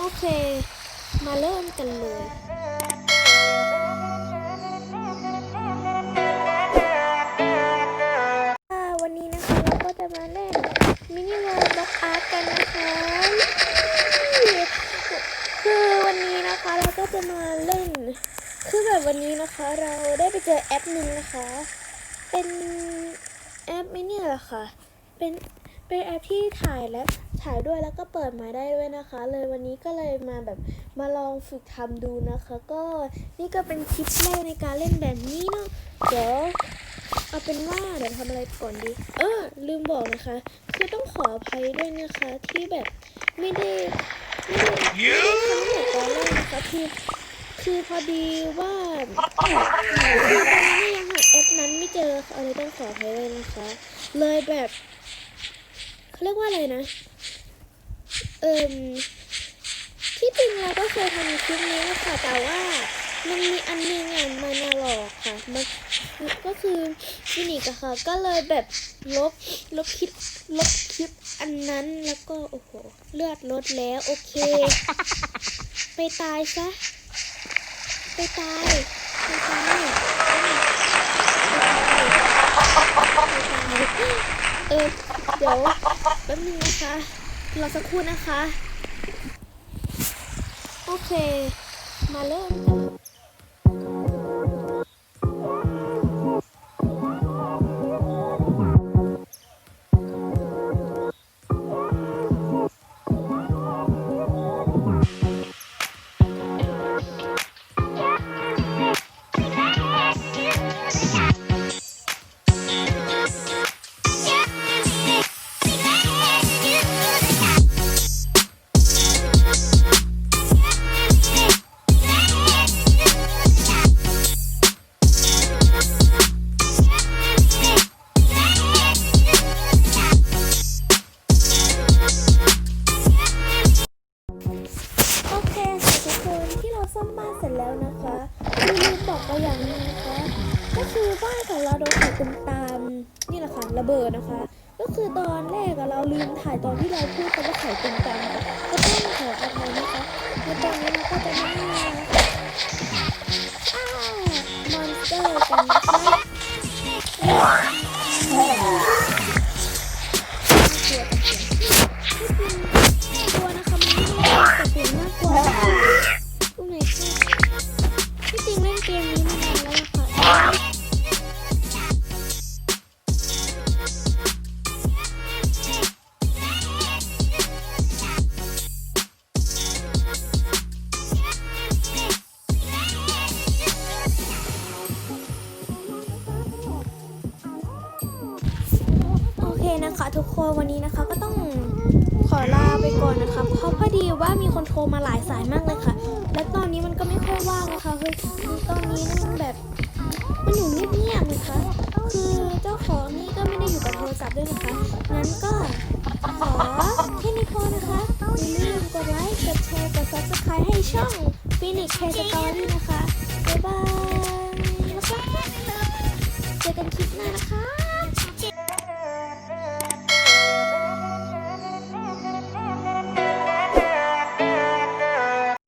โอเค มาเริ่มกันเลยวันนี้นะคะเราก็จะมาเล่นมินิเวิร์บล็อกอาร์ตกันนะคะคือวันนี้นะคะเราก็จะมาเล่น คือแบบวันนี้นะคะ เราได้ไปเจอแอปหนึ่งนะคะ เป็นแอปไม่เนี่ยแหละค่ะ เป็นเป็นแอปที่ถ่ายและ ถ่ายด้วยแล้วก็เปิดไมาได้ด้วยนะคะ เลยวันนี้ก็เลยมาแบบมาลองฝึกทำดูนะคะ ก็นี่ก็เป็นคลิปแรกในการเล่นแบบนี้เนาะเดี๋ยวเอาเป็นว่าเดี๋ยวทำอะไรก่อนดี เออลืมบอกนะคะ คือต้องขออภัยด้วยนะคะที่แบบไม่ได้ไม่ได้ไม่ได้ทำตั้งแต่ตอนแรกนะคะคือคือพอดีว่าคือตอนนี้ยังหาแอปนั้นไม่เจออะไรต้องขออภัยด้วยนะคะ เลยแบบเขาเรียกว่าอะไรนะ เอิมที่จริงเราก็เคยทำคลิปนี้ค่ะ แต่ว่ามันมีอันนึงอะมันมาหลอกค่ะ มันก็คือฟินิกอะค่ะ ก็เลยแบบลบลบคลิปลบคลิปอันนั้นแล้วก็โอ้โหเลือดลดแล้วโอเค ไปตายซะไปตายไปตายเออเดี๋ยวแป๊บนึงนะคะ รอสักครู่นะคะ โอเค มาเริ่มกัน ซ่อมบ้านเสร็จแล้วนะคะคือลืมบอกไปอย่างนึงนะคะ ก็คือบ้านของเราโดนไข่ตุ่มตามนี่แหละค่ะระเบิดนะคะ ก็คือตอนแรกเราลืมถ่ายตอนที่เราพูดคำว่าไข่ตุ่มตามก็ต้องขออภัยนะคะในตอนนี้เราก็จะมาอ้ามอนสเตอร์กัน นะคะ ทุกคนวันนี้นะคะก็ต้องขอลาไปก่อนนะคะเพราะพอดีว่ามีคนโทรมาหลายสายมากเลยค่ะ และตอนนี้มันก็ไม่ค่อยว่างนะคะคือตอนนี้มันแบบมันอยู่เงียบๆเลยคะคือเจ้าของนี่ก็ไม่ได้อยู่กับโทรศัพท์ด้วยนะคะนั้นก็ขอแค่นี้พอนะคะอย่าลืมกดไลค์กดแชร์กดซับสไครต์ให้ช่องฟินิกแคร์สตอรี่นะคะบ๊ายบายแล้วก็เจอกันคลิปหน้านะคะ